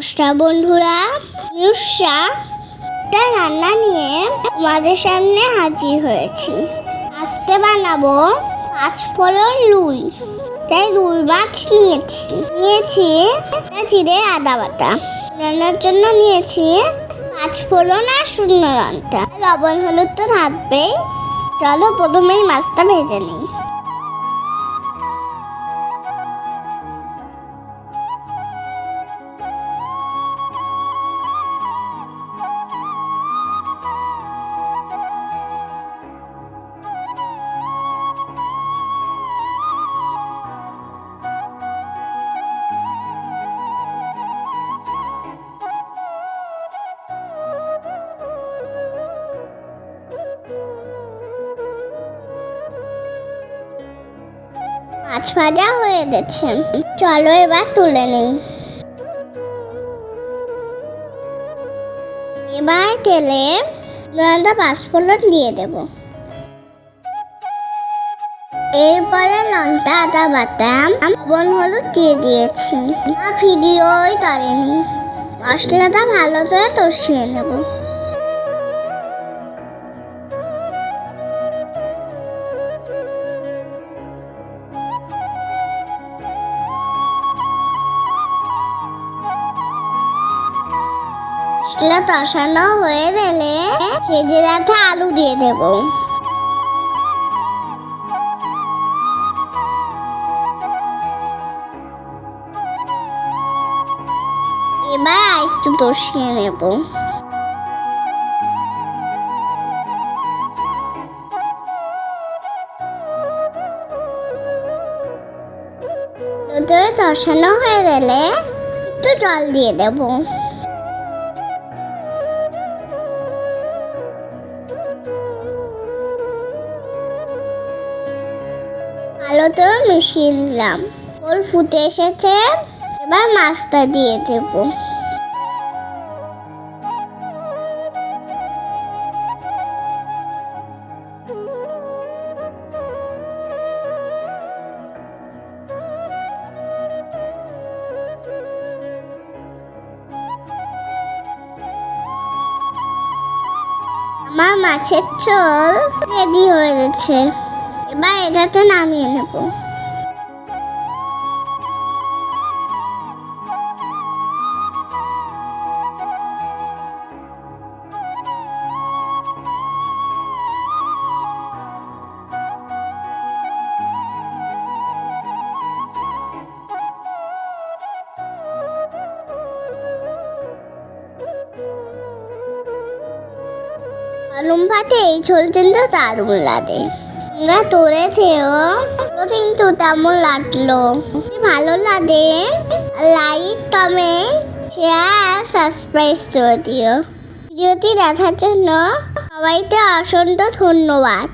নমস্কার বন্ধুরা নুসা একটা রান্না নিয়ে তোমাদের সামনে হাজির হয়েছি। আজকে বানাবো পাঁচ ফলন লুই তাই রুই মাছ নিয়েছি। নিয়েছি চিড়ে আদা বাটা। রান্নার জন্য নিয়েছি পাঁচ ফোড়ন আর শূন্য লঙ্কা। লবণ হলুদ তো থাকবেই। চলো প্রথমেই মাছটা ভেজে নিই। মাছ ভাজা হয়ে গেছে। চলো এবার তুলে নেই। এবার তেলে লঙ্কা পাঁচফোড়ন দিয়ে দেব। এরপরে লঙ্কা, আদা বাটাম লবণ, হলুদ দিয়ে দিয়েছি। ভিডিওই করেনি। মশলাটা ভালো করে কষিয়ে নেব। মশলা কষানো হয়ে গেলে ভেজে রাখা আলু দিয়ে দেব। এবার একটু কষিয়ে নেব। কষানো হয়ে গেলে একটু জল দিয়ে দেবো। ভালো তো মিশিয়ে দিলাম ওর ফুটে এসেছে, এবার মাছটা দিয়ে দেব। আমার মাছের ঝোল রেডি হয়ে গেছে। এবার এটাতে নামিয়ে নেব। আলুম পাতে এই ঝোল কিন্তু দারুণ লাগে। তোমরা তোরে থেও কিন্তু তেমন লাগল ভালো লাগে। লাইক কমেন্ট শেয়ার সাবস্ক্রাইব করে দিও। ভিডিওটি দেখার জন্য সবাইকে অসংখ্য ধন্যবাদ।